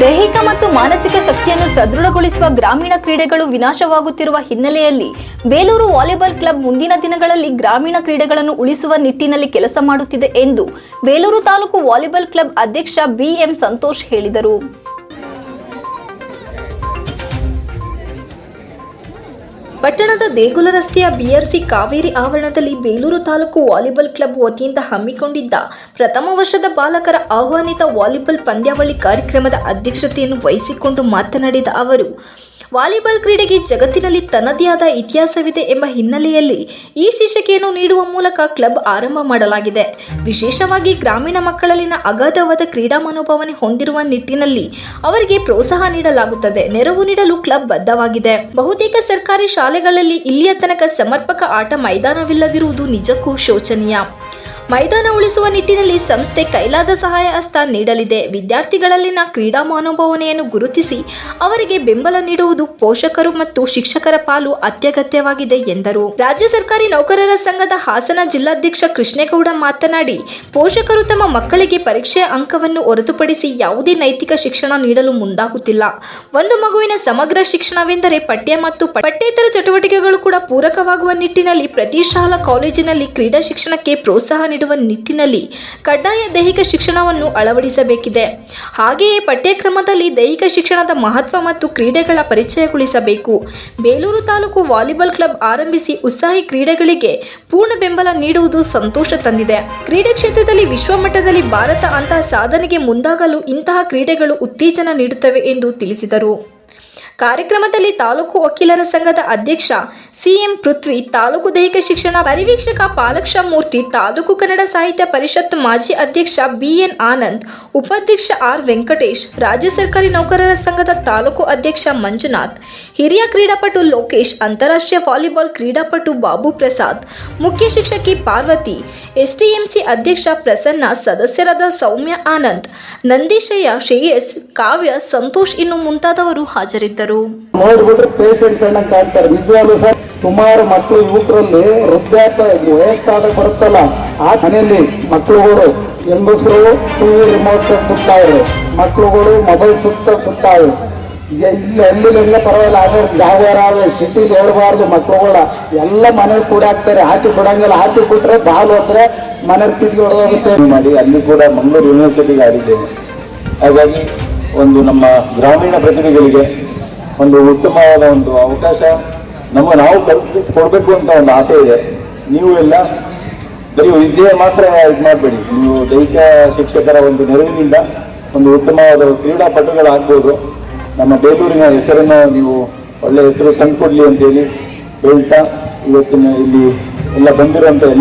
ದೈಹಿಕ ಮತ್ತು ಮಾನಸಿಕ ಶಕ್ತಿಯನ್ನು ಸದೃಢಗೊಳಿಸುವ ಗ್ರಾಮೀಣ ಕ್ರೀಡೆಗಳು ವಿನಾಶವಾಗುತ್ತಿರುವ ಹಿನ್ನೆಲೆಯಲ್ಲಿ ಬೇಲೂರು ವಾಲಿಬಾಲ್ ಕ್ಲಬ್ ಮುಂದಿನ ದಿನಗಳಲ್ಲಿ ಗ್ರಾಮೀಣ ಕ್ರೀಡೆಗಳನ್ನು ಉಳಿಸುವ ನಿಟ್ಟಿನಲ್ಲಿ ಕೆಲಸ ಮಾಡುತ್ತಿದೆ ಎಂದು ಬೇಲೂರು ತಾಲೂಕು ವಾಲಿಬಾಲ್ ಕ್ಲಬ್ ಅಧ್ಯಕ್ಷ ಬಿಎಂ ಸಂತೋಷ್ ಹೇಳಿದರು. ಪಟ್ಟಣದ ದೇಗುಲ ರಸ್ತೆಯ ಬಿಆರ್ಸಿ ಕಾವೇರಿ ಆವರಣದಲ್ಲಿ ಬೇಲೂರು ತಾಲೂಕು ವಾಲಿಬಾಲ್ ಕ್ಲಬ್ ವತಿಯಿಂದ ಹಮ್ಮಿಕೊಂಡಿದ್ದ ಪ್ರಥಮ ವರ್ಷದ ಬಾಲಕರ ಆಹ್ವಾನಿತ ವಾಲಿಬಾಲ್ ಪಂದ್ಯಾವಳಿ ಕಾರ್ಯಕ್ರಮದ ಅಧ್ಯಕ್ಷತೆಯನ್ನು ವಹಿಸಿಕೊಂಡು ಮಾತನಾಡಿದ ಅವರು ವಾಲಿಬಾಲ್ ಕ್ರೀಡೆಗೆ ಜಗತ್ತಿನಲ್ಲಿ ತನ್ನದೇ ಆದ ಇತಿಹಾಸವಿದೆ ಎಂಬ ಹಿನ್ನೆಲೆಯಲ್ಲಿ ಈ ಶೀರ್ಷಿಕೆಯನ್ನು ನೀಡುವ ಮೂಲಕ ಕ್ಲಬ್ ಆರಂಭ ಮಾಡಲಾಗಿದೆ. ವಿಶೇಷವಾಗಿ ಗ್ರಾಮೀಣ ಮಕ್ಕಳಲ್ಲಿನ ಅಗಾಧವಾದ ಕ್ರೀಡಾ ಮನೋಭಾವನೆ ಹೊಂದಿರುವ ನಿಟ್ಟಿನಲ್ಲಿ ಅವರಿಗೆ ಪ್ರೋತ್ಸಾಹ ನೀಡಲಾಗುತ್ತದೆ. ನೆರವು ನೀಡಲು ಕ್ಲಬ್ ಬದ್ಧವಾಗಿದೆ. ಬಹುತೇಕ ಸರ್ಕಾರಿ ಶಾಲೆಗಳಲ್ಲಿ ಇಲ್ಲಿಯ ತನಕ ಸಮರ್ಪಕ ಆಟ ಮೈದಾನವಿಲ್ಲದಿರುವುದು ನಿಜಕ್ಕೂ ಶೋಚನೀಯ. ಮೈದಾನ ಉಳಿಸುವ ನಿಟ್ಟಿನಲ್ಲಿ ಸಂಸ್ಥೆ ಕೈಲಾದ ಸಹಾಯ ಹಸ್ತ ನೀಡಲಿದೆ. ವಿದ್ಯಾರ್ಥಿಗಳಲ್ಲಿನ ಕ್ರೀಡಾ ಮನೋಭಾವನೆಯನ್ನು ಗುರುತಿಸಿ ಅವರಿಗೆ ಬೆಂಬಲ ನೀಡುವುದು ಪೋಷಕರು ಮತ್ತು ಶಿಕ್ಷಕರ ಪಾಲು ಅತ್ಯಗತ್ಯವಾಗಿದೆ ಎಂದರು. ರಾಜ್ಯ ಸರ್ಕಾರಿ ನೌಕರರ ಸಂಘದ ಹಾಸನ ಜಿಲ್ಲಾಧ್ಯಕ್ಷ ಕೃಷ್ಣೇಗೌಡ ಮಾತನಾಡಿ, ಪೋಷಕರು ತಮ್ಮ ಮಕ್ಕಳಿಗೆ ಪರೀಕ್ಷೆಯ ಅಂಕವನ್ನು ಹೊರತುಪಡಿಸಿ ಯಾವುದೇ ನೈತಿಕ ಶಿಕ್ಷಣ ನೀಡಲು ಮುಂದಾಗುತ್ತಿಲ್ಲ. ಒಂದು ಮಗುವಿನ ಸಮಗ್ರ ಶಿಕ್ಷಣವೆಂದರೆ ಪಠ್ಯ ಮತ್ತು ಪಠ್ಯೇತರ ಚಟುವಟಿಕೆಗಳು ಕೂಡ ಪೂರಕವಾಗುವ ನಿಟ್ಟಿನಲ್ಲಿ ಪ್ರತಿ ಶಾಲಾ ಕಾಲೇಜಿನಲ್ಲಿ ಕ್ರೀಡಾ ಶಿಕ್ಷಣಕ್ಕೆ ಪ್ರೋತ್ಸಾಹ ನೀಡುವ ನಿಟ್ಟಿನಲ್ಲಿ ಕಡ್ಡಾಯ ದೈಹಿಕ ಶಿಕ್ಷಣವನ್ನು ಅಳವಡಿಸಬೇಕಿದೆ. ಹಾಗೆಯೇ ಪಠ್ಯಕ್ರಮದಲ್ಲಿ ದೈಹಿಕ ಶಿಕ್ಷಣದ ಮಹತ್ವ ಮತ್ತು ಕ್ರೀಡೆಗಳ ಪರಿಚಯಗೊಳಿಸಬೇಕು. ಬೇಲೂರು ತಾಲೂಕು ವಾಲಿಬಾಲ್ ಕ್ಲಬ್ ಆರಂಭಿಸಿ ಉತ್ಸಾಹಿ ಕ್ರೀಡೆಗಳಿಗೆ ಪೂರ್ಣ ಬೆಂಬಲ ನೀಡುವುದು ಸಂತೋಷ ತಂದಿದೆ. ಕ್ರೀಡೆ ಕ್ಷೇತ್ರದಲ್ಲಿ ವಿಶ್ವಮಟ್ಟದಲ್ಲಿ ಭಾರತ ಅಂತಹ ಸಾಧನೆಗೆ ಮುಂದಾಗಲು ಇಂತಹ ಕ್ರೀಡೆಗಳು ಉತ್ತೇಜನ ನೀಡುತ್ತವೆ ಎಂದು ತಿಳಿಸಿದರು. ಕಾರ್ಯಕ್ರಮದಲ್ಲಿ ತಾಲೂಕು ವಕೀಲರ ಸಂಘದ ಅಧ್ಯಕ್ಷ ಸಿಎಂ ಪೃಥ್ವಿ, ತಾಲೂಕು ದೈಹಿಕ ಶಿಕ್ಷಣ ಪರಿವೀಕ್ಷಕ ಪಾಲಕ್ಷ ಮೂರ್ತಿ ತಾಲೂಕು ಕನ್ನಡ ಸಾಹಿತ್ಯ ಪರಿಷತ್ತು ಮಾಜಿ ಅಧ್ಯಕ್ಷ ಬಿಎನ್ ಆನಂದ್, ಉಪಾಧ್ಯಕ್ಷ ಆರ್ ವೆಂಕಟೇಶ್, ರಾಜ್ಯ ಸರ್ಕಾರಿ ನೌಕರರ ಸಂಘದ ತಾಲೂಕು ಅಧ್ಯಕ್ಷ ಮಂಜುನಾಥ್, ಹಿರಿಯ ಕ್ರೀಡಾಪಟು ಲೋಕೇಶ್, ಅಂತಾರಾಷ್ಟ್ರೀಯ ವಾಲಿಬಾಲ್ ಕ್ರೀಡಾಪಟು ಬಾಬು ಪ್ರಸಾದ್, ಮುಖ್ಯ ಶಿಕ್ಷಕಿ ಪಾರ್ವತಿ ಎಸ್ಟಿಎಂಸಿ ಅಧ್ಯಕ್ಷ ಪ್ರಸನ್ನ, ಸದಸ್ಯರಾದ ಸೌಮ್ಯ ಆನಂದ್, ನಂದೀಶಯ್ಯ ಶ್ರೇಯಸ್, ಕಾವ್ಯ, ಸಂತೋಷ್ ಇನ್ನು ಮುಂತಾದವರು ಹಾಜರಿದ್ದರು. ನೋಡ್ಬಿಟ್ರೆ ಪೇಷಂಟ್ ಅನ್ನ ಕಾಡ್ತಾರೆ ನಿಜವಾಗ್ಲೂ ಸರ್ ಸುಮಾರು ಮಕ್ಕಳು ಯುವಕರಲ್ಲಿ ವೃದ್ಧಾಪ ವಯಸ್ಸಾದ ಬರುತ್ತಲ್ಲ ಆ ಮನೆಯಲ್ಲಿ ಮಕ್ಕಳುಗಳು ಹೆಂಗಸರು ಟಿವಿ ರಿಮೋಟ್ ಸುತ್ತಾವ್ರೆ ಮಕ್ಕಳುಗಳು ಮೊಬೈಲ್ ಸುತ್ತ ಸುತ್ತಾವೆ ಇಲ್ಲಿ ಎಲ್ಲಿಲ್ಲ ಪರವಾಗಿಲ್ಲ ಆದ್ರೆ ಜಾಗರಾವೆ ಸಿಟಿಲಿ ಹೇಳ್ಬಾರ್ದು ಮಕ್ಕಳುಗಳ. ಎಲ್ಲ ಮನೆ ಕೂಡ ಹಾಕ್ತಾರೆ ಆಚೆ ಬಿಡಂಗಿಲ್ಲ. ಆಚೆ ಬಿಟ್ರೆ ಬಾಲ್ ಹೋದ್ರೆ ಮನೆ ಹೊಡೆದೋಗುತ್ತೆ ಮಾಡಿ ಅಲ್ಲಿ ಕೂಡ ಮಂಗಳೂರು ಯೂನಿವರ್ಸಿಟಿಗೆ ಆಡಿದ್ದೇನೆ ಹಾಗಾಗಿ ಒಂದು ನಮ್ಮ ಗ್ರಾಮೀಣ ಪ್ರತಿಭೆಗಳಿಗೆ ಒಂದು ಉತ್ತಮವಾದ ಒಂದು ಅವಕಾಶ ನಮ್ಮ ನಾವು ಕಲ್ಪಿಸಿಕೊಡ್ಬೇಕು ಅಂತ ಒಂದು ಆಸೆ ಇದೆ. ನೀವು ಎಲ್ಲ ಬರೀ ವಿದ್ಯೆ ಮಾತ್ರ ಇದು ಮಾಡಬೇಡಿ. ನೀವು ದೈಹಿಕ ಶಿಕ್ಷಕರ ಒಂದು ನೆರವಿನಿಂದ ಒಂದು ಉತ್ತಮವಾದ ಕ್ರೀಡಾಪಟುಗಳಾಗ್ಬೋದು ನಮ್ಮ ಬೇಲೂರಿನ ಹೆಸರನ್ನು ನೀವು ಒಳ್ಳೆ ಹೆಸರು ತಂದುಕೊಡ್ಲಿ ಅಂತೇಳಿ ಹೇಳ್ತಾ ಇವತ್ತಿನ ಇಲ್ಲಿ ಎಲ್ಲ ಬಂದಿರುವಂಥ ಎಲ್ಲ